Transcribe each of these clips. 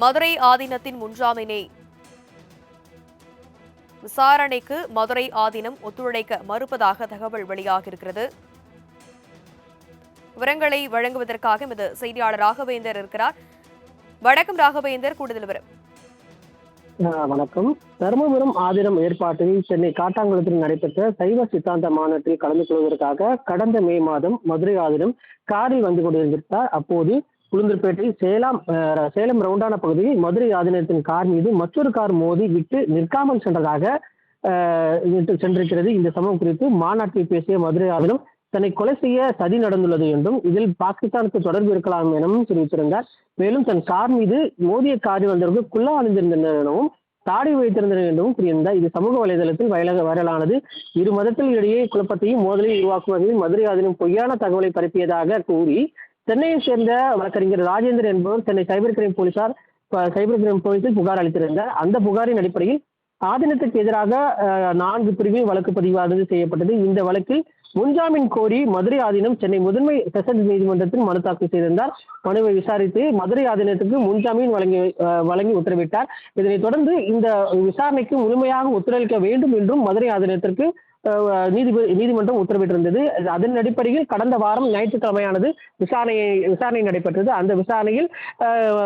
மதுரை ஆதீனத்தின் முன்ஜாமீனை விசாரணைக்கு மதுரை ஆதீனம் ஒத்துழைக்க மறுப்பதாக தகவல் வெளியாகியிருக்கிறது. விவரங்களை வழங்குவதற்காக எமது செய்தியாளர் ராகவேந்தர் இருக்கிறார். வணக்கம் ராகவேந்தர் கூடுதல் விவரம். ஆஹ் வணக்கம். தருமபுரம் ஆதிரம் ஏற்பாட்டில் சென்னை காட்டாங்குளத்தில் நடைபெற்ற சைவ சித்தாந்த மாநாட்டில் கலந்து கொள்வதற்காக கடந்த மே மாதம் மதுரை ஆதிரம் காரில் வந்து கொண்டிருந்தார். அப்போது உளுந்தூர்பேட்டை சேலம் சேலம் ரவுண்டான பகுதியில் மதுரை ஆதீனத்தின் கார் மீது மற்றொரு கார் மோதி விட்டு நிற்காமல் சென்றதாக சென்றிருக்கிறது. இந்த சம்பவம் குறித்து மாநாட்டில் பேசிய மதுரை ஆதினம் தன்னை கொலை செய்ய சதி நடந்துள்ளது என்றும் இதில் பாகிஸ்தானுக்கு தொடர்பு இருக்கலாம் எனவும் தெரிவித்திருந்தார். மேலும் தன் கார் மீது மோதிய காரில் வந்தவர்கள் குள்ளா அணிந்திருந்தனர் எனவும் தாடி வைத்திருந்தனர் என்றும் கூறியிருந்தார். இது சமூக வலைதளத்தில் வயலக வைரலானது. இரு மதத்தில் இடையே குழப்பத்தையும் மோதலையும் உருவாக்குவதையும் மதுரை ஆதீனம் பொய்யான தகவலை பரப்பியதாக கூறி சென்னையை சேர்ந்த வழக்கறிஞர் ராஜேந்தர் என்பவர் சென்னை சைபர் கிரைம் போலீசார் சைபர் கிரைம் போலீசில் புகார் அளித்திருந்தார். அந்த புகாரின் அடிப்படையில் ஆதீனத்துக்கு எதிராக நான்கு பிரிவில் வழக்கு பதிவானது செய்யப்பட்டது. இந்த வழக்கில் முன்ஜாமீன் கோரி மதுரை ஆதீனம் சென்னை முதன்மை செஷன்ஸ் நீதிமன்றத்தில் மனு தாக்கல் செய்திருந்தார். மனுவை விசாரித்து மதுரை ஆதீனத்துக்கு முன்ஜாமீன் வழங்கி வழங்கி உத்தரவிட்டார். இதனைத் தொடர்ந்து இந்த விசாரணைக்கு முழுமையாக ஒத்துழைக்க வேண்டும் என்றும் மதுரை ஆதீனத்திற்கு நீதிபதி நீதிமன்றம் உத்தரவிட்டிருந்தது. அதன் அடிப்படையில் கடந்த வாரம் ஞாயிற்றுக்கிழமையானது விசாரணையை விசாரணை நடைபெற்றது. அந்த விசாரணையில்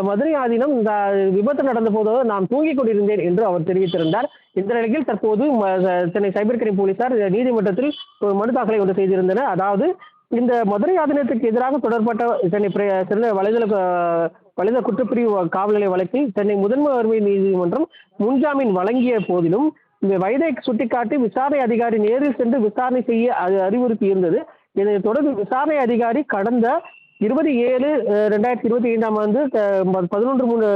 மதுரை ஆதீனம் இந்த விபத்து நடந்த போது நான் தூங்கிக் கொண்டிருந்தேன் என்று அவர் தெரிவித்திருந்தார். இந்த நிலையில் தற்போது ம- சென்னை சைபர் கிரைம் போலீசார் நீதிமன்றத்தில் ஒரு மனு தாக்கலை ஒன்று செய்திருந்தனர். அதாவது இந்த மதுரை ஆதீனத்துக்கு எதிராக தொடர்பட்ட சென்னை பிர- வலைதள வலைதள குற்றப்பிரிவு காவல்நிலை வழக்கில் சென்னை முதன்மை வறுமை நீதிமன்றம் முன்ஜாமீன் வழங்கிய போதிலும் வயதை சுட்டிக்காட்டி விசாரணை அதிகாரி நேரில் சென்று விசாரணை செய்ய அது அறிவுறுத்தி இருந்தது. இதைத் தொடர்ந்து விசாரணை அதிகாரி கடந்த இருபது ஏழு ரெண்டாயிரத்தி இருபத்தி ஐந்தாம் ஆண்டு பதினொன்று மூணு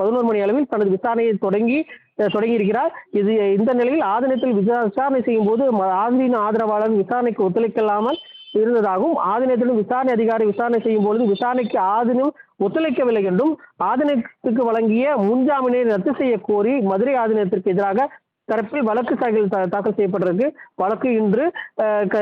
பதினோரு மணி அளவில் தனது விசாரணையை தொடங்கி தொடங்கி தொடங்கியிருக்கிறார். இது இந்த நிலையில் ஆதீனத்தில் விசாரணை செய்யும் போது ஆதீன ஆதரவாளர் விசாரணைக்கு ஒத்துழைக்கலாமல் இருந்ததாகவும் ஆதீனத்திலும் விசாரணை அதிகாரி விசாரணை செய்யும் பொழுது விசாரணைக்கு ஆதீனம் ஒத்துழைக்கவில்லை என்றும் ஆதீனத்துக்கு வழங்கிய முன்ஜாமீனை ரத்து செய்ய கோரி மதுரை ஆதீனத்திற்கு எதிராக தரப்பில் வழக்கு தாக்கல் தாக்கல் செய்யப்பட்டிருக்கு. வழக்கு இன்று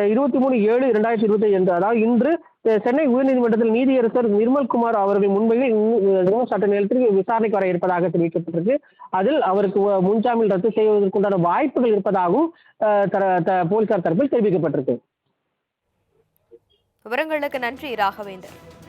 இருபத்தி மூணு ஏழு இரண்டாயிரத்தி இருபத்தி ஐந்து. அதாவது இன்று சென்னை உயர்நீதிமன்றத்தில் நீதியரசர் நிர்மல்குமார் அவர்கள் முன்வையில் சட்ட நிலையத்திற்கு விசாரணைக்கு வர இருப்பதாக தெரிவிக்கப்பட்டிருக்கு. அதில் அவருக்கு முன்ஜாமீன் ரத்து செய்வதற்குண்டான வாய்ப்புகள் இருப்பதாகவும் த- போலீசார் தரப்பில் தெரிவிக்கப்பட்டிருக்கு. விவரங்களுக்கு நன்றி ராகவேந்தர்.